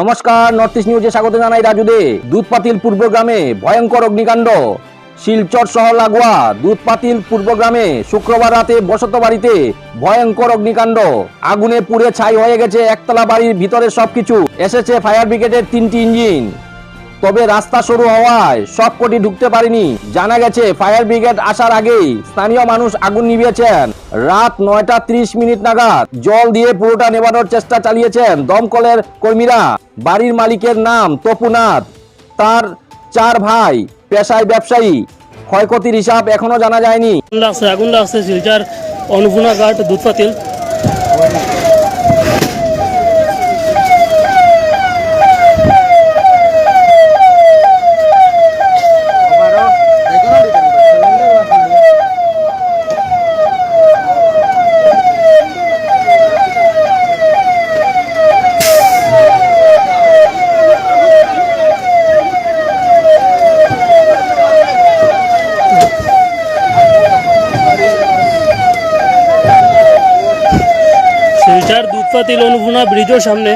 নমস্কার north east নিউজে স্বাগত জানাই রাজুদে। দুধপাতিল পূর্বগ্রামে ভয়ঙ্কর অগ্নিকাণ্ড। শিলচর শহর লাগোয়া দুধপাতিল পূর্বগ্রামে শুক্রবার রাতে বসত বাড়িতে ভয়ঙ্কর অগ্নিকাণ্ড। আগুনে পুড়ে ছাই হয়ে গেছে একতলা বাড়ির ভিতরে সবকিছু। এসেছে ফায়ার ব্রিগেডের তিনটি ইঞ্জিন। তবে রাস্তা শুরু হওয়ায় সব কোটি ঢুকতে পারেনি। জানা গেছে, ফায়ার ব্রিগেড আসার আগেই স্থানীয় মানুষ আগুন নিভিয়েছেন। রাত নয়টা ত্রিশ মিনিট নাগাদ জল দিয়ে পুরোটা নেবানোর চেষ্টা চালিয়েছেন দমকলের কর্মীরা। বাড়ির মালিকের নাম তপুনাথ। তার চার ভাই পেশায় ব্যবসায়ী। ক্ষয়ক্ষতির হিসাব এখনও জানা যায়নি। আগুন লাগছে শিলচার ঘাট দুধ শিলচার দুধ পাতিল অনুভূনা ব্রিজের সামনে।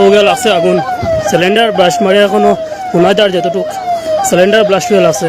ও গেল আছে আগুন। সিলিন্ডার ব্লাস্ট মারে এখনও শোনা যার যতটুক। সিলিন্ডার ব্লাস্ট হয়ে আছে।